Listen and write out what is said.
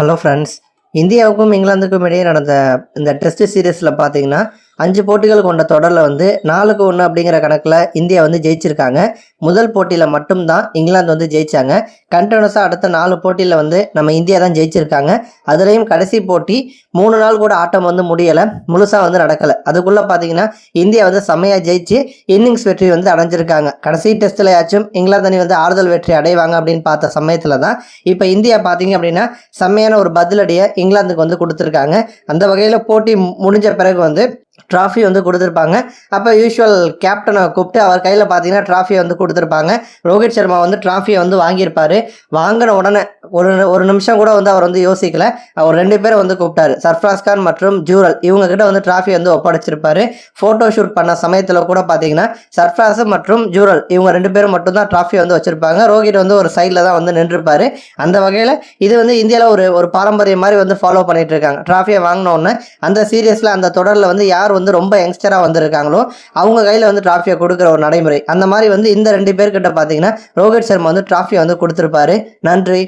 Hello friends இந்தியாவுக்கும் இங்கிலாந்துக்கும் இடையே நடந்த இந்த டெஸ்ட் சீரீஸில் பார்த்தீங்கன்னா அஞ்சு போட்டிகள் கொண்ட தொடரில் வந்து நாலுக்கு ஒன்று அப்படிங்கிற கணக்கில் இந்தியா வந்து ஜெயிச்சிருக்காங்க. முதல் போட்டியில் மட்டும்தான் இங்கிலாந்து வந்து ஜெயித்தாங்க கண்டினியூஸாக அடுத்த நாலு போட்டியில் வந்து நம்ம இந்தியா தான் ஜெயிச்சிருக்காங்க. அதுலேயும் கடைசி போட்டி மூணு நாள் கூட ஆட்டம் வந்து முடியலை. முழுசாக வந்து நடக்கலை. அதுக்குள்ளே பார்த்தீங்கன்னா இந்தியா வந்து செம்மையாக ஜெயிச்சு இன்னிங்ஸ் வெற்றி வந்து அடைஞ்சிருக்காங்க. கடைசி டெஸ்ட்லையாச்சும் இங்கிலாந்து அணி வந்து ஆறுதல் வெற்றி அடைவாங்க அப்படின்னு பார்த்த சமயத்தில் தான் இப்போ இந்தியா பார்த்தீங்க அப்படின்னா செம்மையான ஒரு பதிலடியை இங்கிலாந்துக்கு வந்து கொடுத்துருக்காங்க. அந்த வகையில் போட்டி முடிஞ்ச பிறகு வந்து ட்ராஃபி வந்து கொடுத்துருப்பாங்க. அப்போ யூஷுவல் கேப்டனை கூப்பிட்டு அவர் கையில் பார்த்தீங்கன்னா ட்ராஃபியை வந்து கொடுத்துருப்பாங்க. ரோஹித் சர்மா வந்து ட்ராஃபியை வந்து வாங்கியிருப்பார். வாங்கின உடனே ஒரு ஒரு நிமிஷம் கூட வந்து அவர் வந்து யோசிக்கல. அவர் ரெண்டு பேரும் வந்து கூப்பிட்டாரு. சர்ஃப்ராஸ் கான் மற்றும் ஜூரல் இவங்கக்கிட்ட வந்து ட்ராஃபி வந்து ஒப்படைச்சிருப்பாரு. ஃபோட்டோ ஷூட் பண்ண சமயத்தில் கூட பார்த்தீங்கன்னா சர்ஃப்ராஸ் மற்றும் ஜூரல் இவங்க ரெண்டு பேரும் மட்டும்தான் ட்ராஃபி வந்து வச்சுருப்பாங்க. ரோஹித் வந்து ஒரு சைடில் தான் வந்து நின்றுருப்பாரு அந்த வகையில் இது வந்து இந்தியாவில் ஒரு ஒரு பாரம்பரியம் மாதிரி வந்து ஃபாலோ பண்ணிட்டு இருக்காங்க. ட்ராஃபியை வாங்கின அந்த சீரியஸில் அந்த தொடரில் வந்து யார் யார் வந்து ரொம்ப யங்ஸ்டராக வந்திருக்காங்களோ அவங்க கையில் வந்து ட்ராஃபியை கொடுக்குற ஒரு நடைமுறை. அந்த மாதிரி வந்து இந்த ரெண்டு பேர்கிட்ட பார்த்தீங்கன்னா ரோஹித் சர்மா வந்து ட்ராஃபியை வந்து கொடுத்துருப்பாரு. நன்றி.